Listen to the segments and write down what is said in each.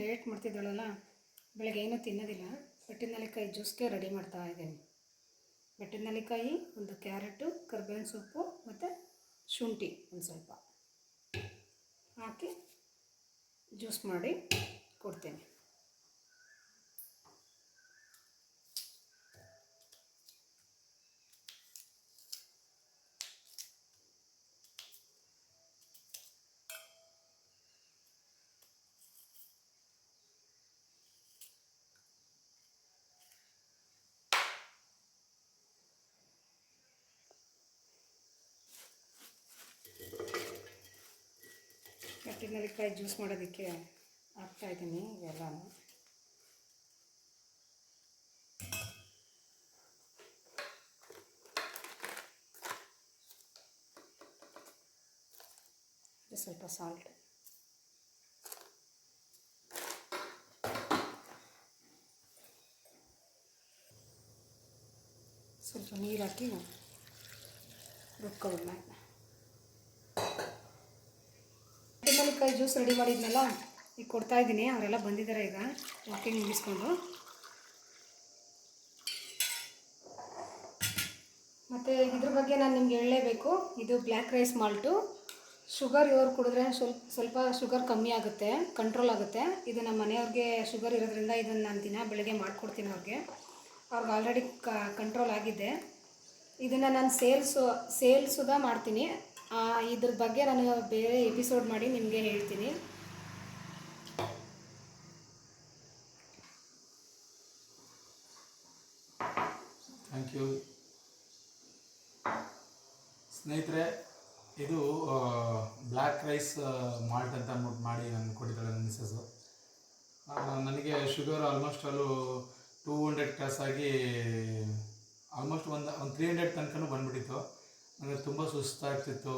Diet ಮಾಡ್ತಿದ್ದಾಳಲ್ಲ, ಬೆಳಗ್ಗೆ ಏನೂ ತಿನ್ನೋದಿಲ್ಲ. ಬೆಟ್ಟಿನ ನೆಲ್ಲಿಕಾಯಿ ಜ್ಯೂಸ್ಗೆ ರೆಡಿ ಮಾಡ್ತಾ ಇದ್ದೀನಿ. ಬೆಟ್ಟಿನ ನೆಲ್ಲಿಕಾಯಿ ಒಂದು ಕ್ಯಾರೆಟು, ಕರ್ಬೇವಿನ ಸೊಪ್ಪು ಮತ್ತು ಶುಂಠಿ ಒಂದು ಸ್ವಲ್ಪ ಹಾಕಿ ಜ್ಯೂಸ್ ಮಾಡಿ ಕೊಡ್ತೀನಿ ಬೆಟ್ಟಿದ ನೆಲ್ಲಿಕಾಯಿ ಜ್ಯೂಸ್ ಮಾಡೋದಕ್ಕೆ ಹಾಕ್ತಾಯಿದ್ದೀನಿ ಇವೆಲ್ಲ ಸ್ವಲ್ಪ ಸಾಲ್ಟ್ ಸ್ವಲ್ಪ ನೀರು ಹಾಕಿ ರುಬ್ಕೊಳ್ಳೋಣ. ನೆಲ್ಲಿಕಾಯಿ ಜ್ಯೂಸ್ ರೆಡಿ ಮಾಡಿದ್ನಲ್ಲ, ಈಗ ಕೊಡ್ತಾ ಇದ್ದೀನಿ. ಅವರೆಲ್ಲ ಬಂದಿದ್ದಾರೆ ಈಗ ವಾಕಿಂಗ್ ಮುಗಿಸ್ಕೊಂಡು. ಮತ್ತು ಇದ್ರ ಬಗ್ಗೆ ನಾನು ನಿಮ್ಗೆ ಹೇಳಲೇಬೇಕು. ಇದು ಬ್ಲ್ಯಾಕ್ ರೈಸ್ ಮಾಲ್ಟು ಶುಗರ್ ಇವ್ರು ಕುಡಿದ್ರೆ ಸ್ವಲ್ಪ ಸ್ವಲ್ಪ ಶುಗರ್ ಕಮ್ಮಿ ಆಗುತ್ತೆ ಕಂಟ್ರೋಲ್ ಆಗುತ್ತೆ. ಇದು ನಮ್ಮ ಮನೆಯವ್ರಿಗೆ ಶುಗರ್ ಇರೋದ್ರಿಂದ ಇದನ್ನು ನಾನು ದಿನ ಬೆಳಗ್ಗೆ ಮಾಡಿಕೊಡ್ತೀನಿ ಅವ್ರಿಗೆ. ಅವ್ರಿಗೆ ಆಲ್ರೆಡಿ ಕಂಟ್ರೋಲ್ ಆಗಿದೆ. ಇದನ್ನು ನಾನು ಸೇಲ್ಸು ಸೇಲ್ಸುದ ಮಾಡ್ತೀನಿ. ಇದ್ರ ಬಗ್ಗೆ ನಾನು ಬೇರೆ ಎಪಿಸೋಡ್ ಮಾಡಿ ನಿಮಗೆ ಹೇಳ್ತೀನಿ. ಥ್ಯಾಂಕ್ ಯು ಸ್ನೇಹಿತರೆ, ಇದು ಬ್ಲ್ಯಾಕ್ ರೈಸ್ ಮಾಲ್ಟ್ ಅಂತ ಅಂದ್ಬಿಟ್ಟು ಮಾಡಿ ನಾನು ಕೊಟ್ಟಿದ್ದಾಳೆ ನನ್ನ ಮಿಸ್ಸಸ್ಸು ನನಗೆ ಶುಗರ್ ಆಲ್ಮೋಸ್ಟ್ ಅಲ್ಲೂ ಟೂ ಹಂಡ್ರೆಡ್ ಕ್ಲಾಸ್ ಆಗಿ ಆಲ್ಮೋಸ್ಟ್ ಒಂದು ಒಂದು ತ್ರೀ ಹಂಡ್ರೆಡ್ ತನಕನೂ ಬಂದ್ಬಿಟ್ಟಿತ್ತು. ನನಗೆ ತುಂಬ ಸುಸ್ತಾಗ್ತಿತ್ತು,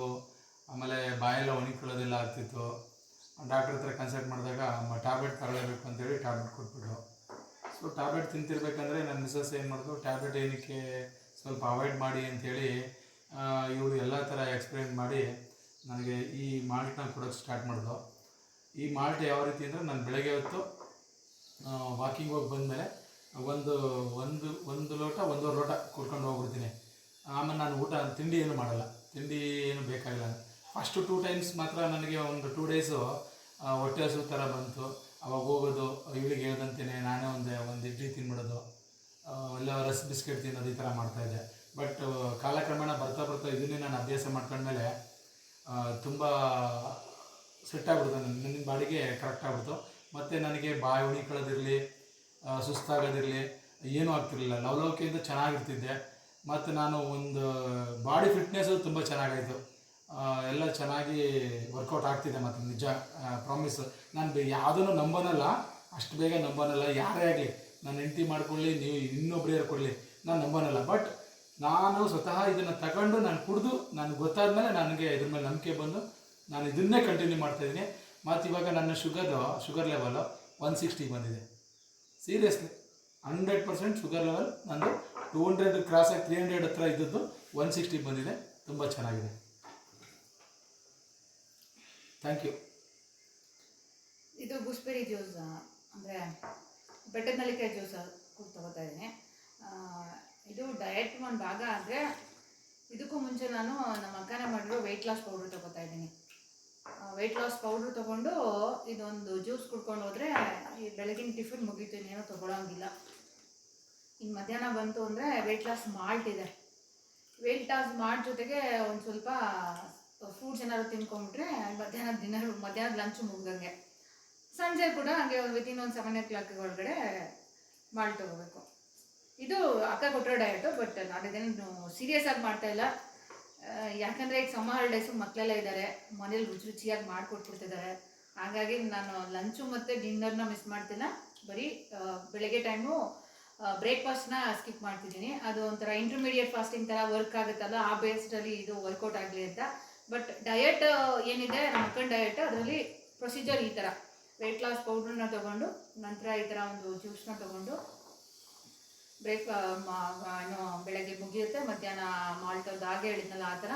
ಆಮೇಲೆ ಬಾಯೆಲ್ಲ ಒಣಕೊಳ್ಳೋದೆಲ್ಲ ಆಗ್ತಿತ್ತು. ಡಾಕ್ಟ್ರ್ ಹತ್ರ ಕನ್ಸಲ್ಟ್ ಮಾಡಿದಾಗ ಟ್ಯಾಬ್ಲೆಟ್ ತಗೊಳ್ಳೇಬೇಕು ಅಂತೇಳಿ ಟ್ಯಾಬ್ಲೆಟ್ ಕೊಟ್ಬಿಟ್ರು. ಸೊ ಟ್ಯಾಬ್ಲೆಟ್ ತಿಂತಿರ್ಬೇಕಂದ್ರೆ ನನ್ನ ಮಿಸಸ್ ಏನು ಮಾಡಿದ್ರು ಟ್ಯಾಬ್ಲೆಟ್ ಏನಕ್ಕೆ ಸ್ವಲ್ಪ ಅವಾಯ್ಡ್ ಮಾಡಿ ಅಂಥೇಳಿ ಇವರು ಎಲ್ಲ ಥರ ಎಕ್ಸ್ಪ್ಲೇನ್ ಮಾಡಿ ನನಗೆ ಈ ಮಾಲ್ಟ್ನ ಕೊಡೋಕ್ಕೆ ಸ್ಟಾರ್ಟ್ ಮಾಡಿದ್ರು ಈ ಮಾಲ್ಟ್ ಯಾವ ರೀತಿ ಅಂದರೆ ನಾನು ಬೆಳಗ್ಗೆ ಹೊತ್ತು ವಾಕಿಂಗ್ ಹೋಗಿ ಬಂದಮೇಲೆ ಒಂದು ಒಂದು ಒಂದು ಲೋಟ, ಒಂದೂವರೆ ಲೋಟ ಕುಡ್ಕೊಂಡು ಹೋಗ್ಬಿಡ್ತೀನಿ. ಆಮೇಲೆ ನಾನು ಊಟ, ತಿಂಡಿ ಏನು ಮಾಡಲ್ಲ. ತಿಂಡಿ ಏನು ಬೇಕಾಗಿಲ್ಲ. ಫಸ್ಟು ಟೂ ಟೈಮ್ಸ್ ಮಾತ್ರ ನನಗೆ ಒಂದು ಟೂ ಡೇಸು ಹೊಟ್ಟೆ ಹಸು ಥರ ಬಂತು. ಅವಾಗ ಹೋಗೋದು, ಇವಳಿಗೆ ಹೇಳ್ದಂತೇನೆ ನಾನೇ ಒಂದು ಒಂದು ಇಡ್ಲಿ ತಿನ್ಬಿಡೋದು. ಎಲ್ಲ ರಸ್ ಬಿಸ್ಕೆಟ್ ತಿನ್ನೋದು ಈ ಥರ ಮಾಡ್ತಾಯಿದ್ದೆ ಬಟ್ ಕಾಲಕ್ರಮೇಣ ಬರ್ತಾ ಬರ್ತಾ ಇದನ್ನೇ ನಾನು ಅಭ್ಯಾಸ ಮಾಡ್ಕೊಂಡ್ಮೇಲೆ ತುಂಬ ಸೆಟ್ ಆಗ್ಬಿಡ್ತು. ನನ್ನ ನನ್ನ ಬಾಡಿಗೆ ಕರೆಕ್ಟ್ ಆಗ್ಬಿಡ್ತು. ಮತ್ತು ನನಗೆ ಬಾಯಿ ಉಣಿಕೊಳ್ಳೋದಿರಲಿ ಸುಸ್ತಾಗೋದಿರಲಿ, ಏನೂ ಆಗ್ತಿರಲಿಲ್ಲ. ಲವಲವಿಕೆಯಿಂದ ಚೆನ್ನಾಗಿರ್ತಿದ್ದೆ. ಮತ್ತು ನಾನು ಒಂದು ಬಾಡಿ ಫಿಟ್ನೆಸ್ಸು ತುಂಬ ಚೆನ್ನಾಗಾಯಿತು. ಎಲ್ಲ ಚೆನ್ನಾಗಿ ವರ್ಕೌಟ್ ಆಗ್ತಿದೆ ಮತ್ತು ನಿಜ ಪ್ರಾಮಿಸ್ ನಾನು ಯಾವುದನ್ನು ನಂಬೋನಲ್ಲ, ಅಷ್ಟು ಬೇಗ ನಂಬೋನಲ್ಲ, ಯಾರೇ ಆಗಲಿ. ನಾನು ಹೆಂಡತಿ ಮಾಡ್ಕೊಳ್ಳಿ, ನೀವು ಇನ್ನೊಬ್ರು ಯಾರು ಕೊಡಲಿ ನಾನು ನಂಬನಲ್ಲ. ಬಟ್ ನಾನು ಸ್ವತಃ ಇದನ್ನು ತಗೊಂಡು ನಾನು ಕುಡಿದು ನನಗೆ ಗೊತ್ತಾದ್ಮೇಲೆ ನನಗೆ ಇದ್ರ ಮೇಲೆ ನಂಬಿಕೆ ಬಂದು ನಾನು ಇದನ್ನೇ ಕಂಟಿನ್ಯೂ ಮಾಡ್ತಾಯಿದ್ದೀನಿ ಮತ್ತು ಇವಾಗ ನನ್ನ ಶುಗರು ಶುಗರ್ ಲೆವೆಲು ಒನ್ ಸಿಕ್ಸ್ಟಿಗೆ ಬಂದಿದೆ. Seriously hundred percent sugar level ನಂದು ಟೂ ಹಂಡ್ರೆಡ್ ಕ್ರಾಸ್ ಆಗಿ ತ್ರೀ ಹಂಡ್ರೆಡ್ ಹತ್ರ ಇದ್ದದ್ದು ಒನ್ ಸಿಕ್ಸ್ಟಿಗೆ ಬಂದಿದೆ. ತುಂಬ ಚೆನ್ನಾಗಿದೆ. ಥ್ಯಾಂಕ್ ಯು ಇದು ಗೂಸ್ಬೆರಿ ಜ್ಯೂಸ್ ಅಂದರೆ ಬೆಟ್ಟದ ನಲ್ಲಿಕಾಯಿ ಜ್ಯೂಸ್ ಕೂಡ ತಗೋತಾ ಇದ್ದೀನಿ. ಇದು ಡಯಟ್ ಒಂದು ಭಾಗ ಆದರೆ ಇದಕ್ಕೂ ಮುಂಚೆ ನಾನು ನಮ್ಮ ಅಕ್ಕನೇ ಮಾಡಿರೋ ವೆಯ್ಟ್ ಲಾಸ್ ಪೌಡ್ರ್ ತಗೋತಾ ಇದ್ದೀನಿ. ವೆಯ್ಟ್ ಲಾಸ್ ಪೌಡ್ರ್ ತೊಗೊಂಡು ಇದೊಂದು ಜ್ಯೂಸ್ ಕುಡ್ಕೊಂಡು ಹೋದರೆ ಬೆಳಗಿನ ಟಿಫಿನ್ ಮುಗೀತು ಇನ್ನೇನೋ ತೊಗೊಳಂಗಿಲ್ಲ. ಇನ್ನು ಮಧ್ಯಾಹ್ನ ಬಂತು ಅಂದರೆ ವೆಯ್ಟ್ ಲಾಸ್ ಮಾಲ್ಟ್ ಇದೆ. ವೆಯ್ಟ್ ಲಾಸ್ ಮಾಲ್ಟ್ ಜೊತೆಗೆ ಒಂದು ಸ್ವಲ್ಪ ಫ್ರೂಟ್ಸ್ ಏನಾದ್ರು ತಿನ್ಕೊಂಡ್ಬಿಟ್ರೆ ಮಧ್ಯಾಹ್ನ ಡಿನ್ನರ್ ಮಧ್ಯಾಹ್ನ ಲಂಚ್ ಮುಗ್ದಂಗೆ. ಸಂಜೆ ಕೂಡ ಹಾಗೆ ಒಂದು ವಿತಿನ್ ಒಂದು ಸೆವೆನ್ ಓ ಕ್ಲಾಕ್ ಒಳಗಡೆ ಮಾಲ್ಟ್ ತಗೋಬೇಕು. ಇದು ಅಕ್ಕ ಕೊಟ್ಟರೆ ಡಯಟು ಬಟ್ ನಾನು ಸೀರಿಯಸ್ ಆಗಿ ಮಾಡ್ತಾ ಇಲ್ಲ. ಆ, ಯಾಕಂದರೆ ಈಗ ಸಮ್ಮರ್ ಹಾಲಿಡೇಸು ಮಕ್ಕಳೆಲ್ಲ ಇದ್ದಾರೆ ಮನೇಲಿ ರುಚಿ ರುಚಿಯಾಗಿ ಮಾಡಿಕೊಟ್ಬಿಡ್ತಿದ್ದಾರೆ ಹಾಗಾಗಿ ನಾನು ಲಂಚು ಮತ್ತು ಡಿನ್ನರ್ನ ಮಿಸ್ ಮಾಡ್ತಿಲ್ಲ. ಬರೀ ಬೆಳಗ್ಗೆ ಟೈಮು ಬ್ರೇಕ್ಫಾಸ್ಟ್ನ ಸ್ಕಿಪ್ ಮಾಡ್ತಿದ್ದೀನಿ. ಅದು ಒಂಥರ ಇಂಟರ್ಮೀಡಿಯೇಟ್ ಫಾಸ್ಟಿಂಗ್ ಥರ ವರ್ಕ್ ಆಗುತ್ತಲ್ಲ, ಆ ಬೇಸ್ಡಲ್ಲಿ ಇದು ವರ್ಕೌಟ್ ಆಗಲಿ ಅಂತ. ಬಟ್ ಡಯಟ್ ಏನಿದೆ ಅಕ್ಕನ ಡಯಟ್ ಅದರಲ್ಲಿ ಪ್ರೊಸೀಜರ್ ಈ ಥರ ವೆಯ್ಟ್ ಲಾಸ್ ಪೌಡ್ರನ್ನ ತೊಗೊಂಡು, ನಂತರ ಈ ಥರ ಒಂದು ಜ್ಯೂಸ್ನ ತೊಗೊಂಡು ಬ್ರೇಕ್ ಏನು ಬೆಳಗ್ಗೆ ಮುಗಿಯುತ್ತೆ, ಮಧ್ಯಾಹ್ನ ಮಾಲ್ಟ್ ಹಾಗೆ ಹೇಳಿದ್ನಲ್ಲ ಆ ಥರ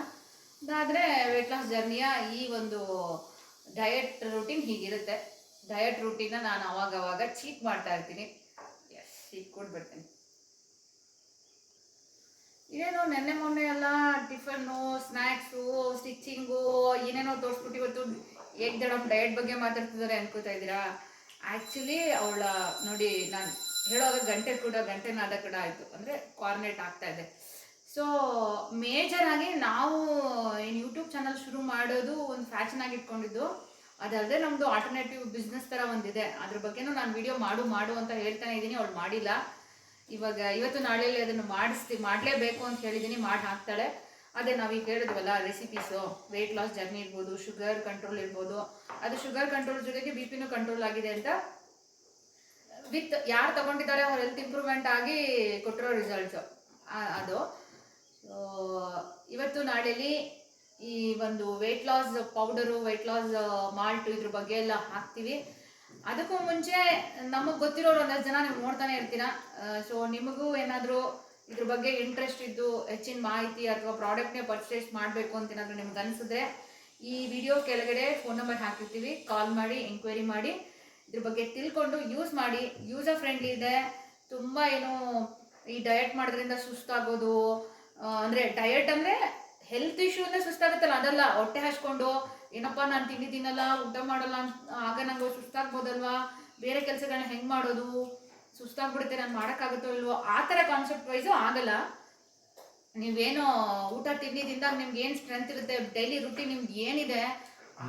ಅದಾದರೆ ವೆಯ್ಟ್ ಲಾಸ್ ಜರ್ನಿಯ ಈ ಒಂದು ಡಯಟ್ ರೂಟೀನ್ ಹೀಗಿರುತ್ತೆ. ಡಯಟ್ ರೂಟೀನ ನಾನು ಅವಾಗವಾಗ ಅವಾಗ ಚೀಟ್ ಮಾಡ್ತಾ ಇರ್ತೀನಿ. ಎಸ್ ಈಗ ಕೊಟ್ಬಿಡ್ತೀನಿ ಇದೇನೋ ನೆನ್ನೆ ಮೊನ್ನೆ ಎಲ್ಲ ಟಿಫನ್ನು ಸ್ನ್ಯಾಕ್ಸು ಸ್ಟಿಚಿಂಗು ಏನೇನೋ ತೋರಿಸ್ಬಿಟ್ಟು ಇವತ್ತು ಏಕ್ ದಡಮ್ ಡಯಟ್ ಬಗ್ಗೆ ಮಾತಾಡ್ತಿದ್ದಾರೆ ಅನ್ಕೋತಾ ಇದ್ದೀರಾ? ಆ್ಯಕ್ಚುಲಿ ಅವಳ, ನೋಡಿ ನಾನು ಹೇಳುವಾಗ ಗಂಟೆ ಕೂಡ ಗಂಟೆನಾದ ಕೂಡ ಆಯಿತು. ಅಂದರೆ ಕಾರ್ನೇಟ್ ಆಗ್ತಾ ಇದೆ. ಸೊ ಮೇಜರ್ ಆಗಿ ನಾವು ಏನು ಯೂಟ್ಯೂಬ್ ಚಾನಲ್ ಶುರು ಮಾಡೋದು ಒಂದು ಫ್ಯಾಷನ್ ಆಗಿ ಇಟ್ಕೊಂಡಿದ್ದು. ಅದಲ್ಲದೆ ನಮ್ಮದು ಆಲ್ಟರ್ನೇಟಿವ್ ಬಿಸ್ನೆಸ್ ಥರ ಒಂದಿದೆ. ಅದ್ರ ಬಗ್ಗೆನೂ ನಾನು ವಿಡಿಯೋ ಮಾಡು ಮಾಡು ಅಂತ ಹೇಳ್ತಾನೆ ಇದ್ದೀನಿ. ಅವಳು ಮಾಡಿಲ್ಲ. ಇವಾಗ ಇವತ್ತು ನಾಳೆಯಲ್ಲಿ ಅದನ್ನು ಮಾಡಿಸ್ತಿ, ಮಾಡಲೇಬೇಕು ಅಂತ ಹೇಳಿದ್ದೀನಿ. ಮಾಡಿ ಹಾಕ್ತಾಳೆ. ಅದೇ ನಾವೀಗ ಹೇಳಿದ್ವಲ್ಲ ರೆಸಿಪೀಸು ವೆಯ್ಟ್ ಲಾಸ್ ಜರ್ನಿ ಇರ್ಬೋದು ಶುಗರ್ ಕಂಟ್ರೋಲ್ ಇರ್ಬೋದು. ಅದು ಶುಗರ್ ಕಂಟ್ರೋಲ್ ಜೊತೆಗೆ ಬಿ ಪಿನೂ ಕಂಟ್ರೋಲ್ ಆಗಿದೆ ಅಂತ ವಿತ್ ಯಾರು ತಗೊಂಡಿದ್ದಾರೆ ಅವ್ರ ಹೆಲ್ತ್ ಇಂಪ್ರೂವ್ಮೆಂಟ್ ಆಗಿ ಕೊಟ್ಟಿರೋ ರಿಸಲ್ಟ್ಸು ಅದು. ಇವತ್ತು ನಾಳೆಲಿ ಈ ಒಂದು weight loss powder weight loss malt ಇದ್ರ ಬಗ್ಗೆ ಎಲ್ಲ ಹಾಕ್ತೀವಿ. ಅದಕ್ಕೂ ಮುಂಚೆ ನಮಗೆ ಗೊತ್ತಿರೋರು ಒಂದಷ್ಟು ಜನ ನೀವು ನೋಡ್ತಾನೆ ಇರ್ತೀರಾ. ಸೊ ನಿಮಗೂ ಏನಾದರೂ ಇದ್ರ ಬಗ್ಗೆ ಇಂಟ್ರೆಸ್ಟ್ ಇದ್ದು ಹೆಚ್ಚಿನ ಮಾಹಿತಿ ಅಥವಾ ಪ್ರಾಡಕ್ಟ್ನೇ ಪರ್ಚೇಸ್ ಮಾಡಬೇಕು ಅಂತ ಏನಾದರೂ ನಿಮ್ಗೆ ಅನಿಸಿದ್ರೆ ಈ ವಿಡಿಯೋ ಕೆಳಗಡೆ ಫೋನ್ ನಂಬರ್ ಹಾಕಿರ್ತೀವಿ. ಕಾಲ್ ಮಾಡಿ ಎಂಕ್ವೈರಿ ಮಾಡಿ. ಇದ್ರ ಬಗ್ಗೆ ತಿಳ್ಕೊಂಡು ಯೂಸ್ ಮಾಡಿ. ಯೂಸರ್ ಫ್ರೆಂಡ್ಲಿ ಇದೆ. ತುಂಬ ಏನು ಈ ಡಯಟ್ ಮಾಡೋದ್ರಿಂದ ಸುಸ್ತಾಗೋದು ಅಂದ್ರೆ ಡಯಟ್ ಅಂದ್ರೆ ಹೆಲ್ತ್ ಇಶ್ಯೂ ಅಂದ್ರೆ ಸುಸ್ತಾಗುತ್ತಲ್ಲ, ಅದಲ್ಲ, ಹೊಟ್ಟೆ ಹಚ್ಕೊಂಡು ಏನಪ್ಪ ನಾನು ತಿಂಡಿ ತಿನ್ನಲ್ಲ, ಊಟ ಮಾಡಲ್ಲ ಆಗ ನಂಗೆ ಸುಸ್ತಾಗ್ಬೋದಲ್ವಾ? ಬೇರೆ ಕೆಲಸಗಳನ್ನ ಹೆಂಗ್ ಮಾಡೋದು? ಸುಸ್ತಾಗ್ಬಿಡುತ್ತೆ, ನಾನು ಮಾಡೋಕ್ಕಾಗುತ್ತೋ ಇಲ್ವೋ? ಆ ಥರ ಕಾನ್ಸೆಪ್ಟ್ ವೈಸು ಆಗಲ್ಲ. ನೀವೇನು ಊಟ ತಿಂಡಿ ತಿಂದಾಗ ನಿಮ್ಗೆ ಏನು ಸ್ಟ್ರೆಂತ್ ಇರುತ್ತೆ ಡೈಲಿ ರುಟೀನ್ ನಿಮ್ಗೆ ಏನಿದೆ,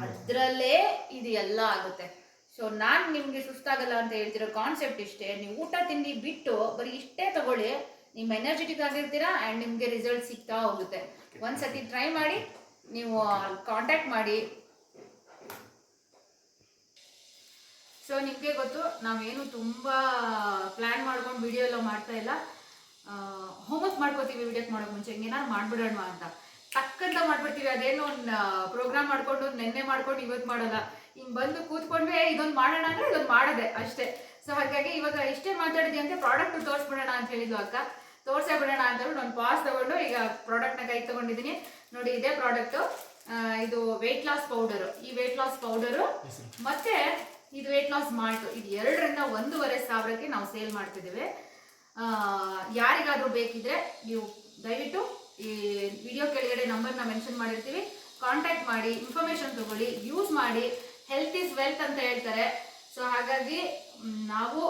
ಅದರಲ್ಲೇ ಇದು ಎಲ್ಲ ಆಗುತ್ತೆ. ಸೊ ನಾನು ನಿಮಗೆ ಸುಸ್ತಾಗಲ್ಲ ಅಂತ ಹೇಳ್ತಿರೋ ಕಾನ್ಸೆಪ್ಟ್ ಇಷ್ಟೇ. ನೀವು ಊಟ ತಿಂಡಿ ಬಿಟ್ಟು ಬರೀ ಇಷ್ಟೇ ತಗೊಳ್ಳಿ. ನಿಮ್ಮ ಎನರ್ಜೆಟಿಕ್ ಆಗಿರ್ತೀರಾ ಆ್ಯಂಡ್ ನಿಮಗೆ ರಿಸಲ್ಟ್ ಸಿಗ್ತಾ ಹೋಗುತ್ತೆ. ಒಂದ್ಸತಿ ಟ್ರೈ ಮಾಡಿ, ನೀವು ಕಾಂಟ್ಯಾಕ್ಟ್ ಮಾಡಿ. ಸೊ ನಿಮಗೆ ಗೊತ್ತು, ನಾವೇನು ತುಂಬ ಪ್ಲ್ಯಾನ್ ಮಾಡ್ಕೊಂಡು ವಿಡಿಯೋ ಎಲ್ಲ ಮಾಡ್ತಾ ಇಲ್ಲ. ಹೋಮ್ವರ್ಕ್ ಮಾಡ್ಕೋತೀವಿ ವಿಡಿಯೋಕ್ಕೆ ಮಾಡೋಕೆ ಮುಂಚೆ ಏನಾದ್ರು ಮಾಡ್ಬಿಡೋಣ ಅಂತ. ಟಕ್ಕಂತ ಮಾಡ್ಬಿಡ್ತೀವಿ, ಅದೇನು ಪ್ರೋಗ್ರಾಮ್ ಮಾಡ್ಕೊಂಡು, ನೆನ್ನೆ ಮಾಡ್ಕೊಂಡು ಇವತ್ತು ಮಾಡೋಲ್ಲ. ಹಿಂಗೆ ಬಂದು ಕೂತ್ಕೊಂಡ್ರೆ ಇದೊಂದು ಮಾಡೋಣ ಅಂದರೆ ಇದೊಂದು ಮಾಡೋದೆ ಅಷ್ಟೇ. ಸೊ ಹಾಗಾಗಿ ಇವಾಗ ಇಷ್ಟೇ ಮಾತಾಡಿದ್ವಿ ಅಂತ ಪ್ರಾಡಕ್ಟ್ ತೋರಿಸ್ಬಿಡೋಣ ಅಂತ ಹೇಳಿದ್ವು ಅಕ್ಕ. ತೋರ್ಸೇ ಬಿಡೋಣ ಅಂತ ಹೇಳಿ ನಾನು ಪಾಸ್ ತಗೊಂಡು ಈಗ ಪ್ರಾಡಕ್ಟ್ನ ಕೈ ತಗೊಂಡಿದ್ದೀನಿ. ನೋಡಿ ಇದೇ ಪ್ರಾಡಕ್ಟು ಇದು ವೆಯ್ಟ್ ಲಾಸ್ ಪೌಡರು ಈ ವೆಯ್ಟ್ ಲಾಸ್ ಪೌಡರು ಮತ್ತೆ ಇದು ವೆಯ್ಟ್ ಲಾಸ್ ಮಾಲ್ಟು ಇದು ಎರಡರಿಂದ ಒಂದೂವರೆ ಸಾವಿರಕ್ಕೆ ನಾವು ಸೇಲ್ ಮಾಡ್ತಿದ್ದೇವೆ. ಯಾರಿಗಾದರೂ ಯಾರಿಗಾದ್ರೂ ಬೇಕಿದ್ರೆ ನೀವು ದಯವಿಟ್ಟು ಈ ವಿಡಿಯೋ ಕೆಳಗಡೆ ನಂಬರ್ನ ಮೆನ್ಷನ್ ಮಾಡಿರ್ತೀವಿ. ಕಾಂಟ್ಯಾಕ್ಟ್ ಮಾಡಿ ಇನ್ಫಾರ್ಮೇಶನ್ ತಗೊಳ್ಳಿ ಯೂಸ್ ಮಾಡಿ. ಹೆಲ್ತ್ ಈಸ್ ವೆಲ್ತ್ ಅಂತ ಹೇಳ್ತಾರೆ. ಸೊ ಹಾಗಾಗಿ ನಾವು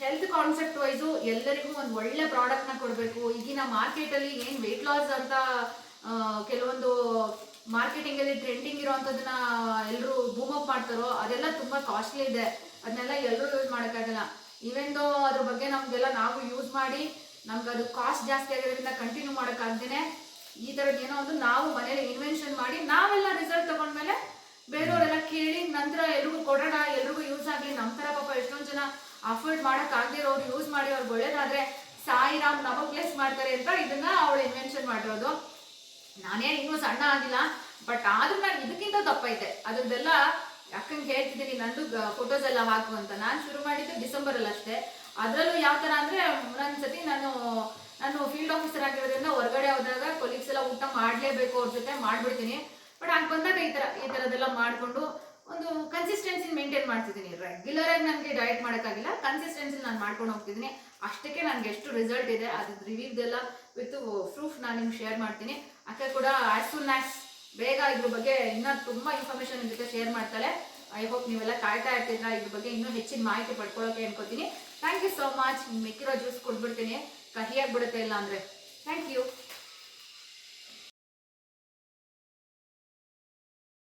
ಹೆಲ್ತ್ ಕಾನ್ಸೆಪ್ಟ್ ವೈಸು ಎಲ್ಲರಿಗೂ ಒಂದು ಒಳ್ಳೆ ಪ್ರಾಡಕ್ಟ್ನ ಕೊಡಬೇಕು. ಈಗಿನ ಮಾರ್ಕೆಟಲ್ಲಿ ಏನು ವೆಯ್ಟ್ ಲಾಸ್ ಅಂತ ಕೆಲವೊಂದು ಮಾರ್ಕೆಟಿಂಗಲ್ಲಿ ಟ್ರೆಂಡಿಂಗ್ ಇರೋವಂಥದ್ದನ್ನ ಎಲ್ಲರೂ ಬೂಮ್ ಅಪ್ ಮಾಡ್ತಾರೋ, ಅದೆಲ್ಲ ತುಂಬ ಕಾಸ್ಟ್ಲಿ ಇದೆ. ಅದನ್ನೆಲ್ಲ ಎಲ್ಲರೂ ಯೂಸ್ ಮಾಡೋಕ್ಕಾಗಲ್ಲ. ಈವೆನ್ ದೋ ಅದ್ರ ಬಗ್ಗೆ ನಮಗೆಲ್ಲ ನಾವು ಯೂಸ್ ಮಾಡಿ ನಮ್ಗೆ ಅದು ಕಾಸ್ಟ್ ಜಾಸ್ತಿ ಆಗಿರೋದ್ರಿಂದ ಕಂಟಿನ್ಯೂ ಮಾಡೋಕ್ಕಾಗ್ದೇ ಈ ಥರದ್ದು ಏನೋ ಒಂದು ನಾವು ಮನೇಲಿ ಇನ್ವೆನ್ಷನ್ ಮಾಡಿ, ನಾವೆಲ್ಲ ರಿಸಲ್ಟ್ ತಗೊಂಡ್ಮೇಲೆ ಬೇರೆಯವರೆಲ್ಲ ಕೇಳಿ ನಂತರ ಎಲ್ರಿಗೂ ಕೊಡೋಣ, ಎಲ್ರಿಗೂ ಯೂಸ್ ಆಗಲಿ ನಮ್ಮ ಥರ ಪಾಪ ಎಷ್ಟೊಂದು ಜನ ಅಫೋರ್ಡ್ ಮಾಡೋಕ್ಕಾಗದಿರೋರು ಯೂಸ್ ಮಾಡಿ ಅವ್ರಿಗೆ ಒಳ್ಳೇದಾದ್ರೆ ಸಾಯಿರಾಮ್ ನಮಗೆ ಪ್ಲೇಸ್ ಮಾಡ್ತಾರೆ ಅಂತ ಇದನ್ನ ಅವಳು ಇನ್ವೆನ್ಷನ್ ಮಾಡಿರೋದು. ನಾನೇನು ಇನ್ನೂ ಸಣ್ಣ ಆಗಿಲ್ಲ ಬಟ್ ಆದ್ರೂ ನಾನು ಇದಕ್ಕಿಂತ ತಪ್ಪೈತೆ ಅದ್ರದ್ದೆಲ್ಲ ಅಕ್ಕಂಗೆ ಹೇಳ್ತಿದ್ದೀನಿ, ನಂದು ಫೋಟೋಸ್ ಎಲ್ಲ ಹಾಕು ಅಂತ. ನಾನು ಶುರು ಮಾಡಿದ್ದು ಡಿಸೆಂಬರಲ್ಲಿ ಅಷ್ಟೇ. ಅದರಲ್ಲೂ ಯಾವ ಥರ ಅಂದರೆ ಒಂದೊಂದ್ಸತಿ ನಾನು ನಾನು ಫೀಲ್ಡ್ ಆಫೀಸರ್ ಆಗಿರೋದ್ರಿಂದ ಹೊರಗಡೆ ಹೋದಾಗ ಕೊಲೀಗ್ಸ್ ಎಲ್ಲ ಊಟ ಮಾಡಲೇಬೇಕು ಅವ್ರ ಜೊತೆ ಮಾಡಿಬಿಡ್ತೀನಿ. ಬಟ್ ಹಂಗೆ ಬಂದಾಗ ಈ ಥರ ಈ ಥರದ್ದೆಲ್ಲ ಮಾಡಿಕೊಂಡು ಒಂದು ಕನ್ಸಿಸ್ಟೆನ್ಸಿ ಮೇಂಟೈನ್ ಮಾಡ್ತಿದ್ದೀನಿ ರೆಗ್ಯುಲರ್ ಆಗಿ ನನಗೆ ಡಯಟ್ ಮಾಡೋಕ್ಕಾಗಿಲ್ಲ. ಕನ್ಸಿಸ್ಟೆನ್ಸಿ ನಾನು ಮಾಡ್ಕೊಂಡು ಹೋಗ್ತಿದ್ದೀನಿ. ಅಷ್ಟಕ್ಕೆ ನನಗೆ ಎಷ್ಟು ರಿಸಲ್ಟ್ ಇದೆ ಅದು ರಿವ್ಯೂದೆಲ್ಲ ವಿತ್ ಪ್ರೂಫ್ ನಾನು ನಿಮ್ಗೆ ಶೇರ್ ಮಾಡ್ತೀನಿ. ಅಕ್ಕ ಕೂಡ ಆಸ್ ಸೂನ್ ಆ್ಯಸ್ ಬೇಗ ಇದ್ರ ಬಗ್ಗೆ ಇನ್ನೂ ತುಂಬ ಇನ್ಫಾರ್ಮೇಶನ್ ಜೊತೆ ಶೇರ್ ಮಾಡ್ತಾಳೆ. ಐ ಹೋಪ್ ನೀವೆಲ್ಲ ಕಾಯ್ತಾ ಇರ್ತೀರಾ? ಇದ್ರ ಬಗ್ಗೆ ಇನ್ನೂ ಹೆಚ್ಚಿನ ಮಾಹಿತಿ ಪಡ್ಕೊಳ್ಳೋಕೆ ಅನ್ಕೋತೀನಿ. ಥ್ಯಾಂಕ್ ಯು ಸೋ ಮಚ್ ಮೆಕ್ಕಿರೋ ಜ್ಯೂಸ್ ಕೊಟ್ಬಿಡ್ತೀನಿ ಕಹಿಯಾಗಿ ಬಿಡುತ್ತೆ ಇಲ್ಲ ಅಂದರೆ. Thank you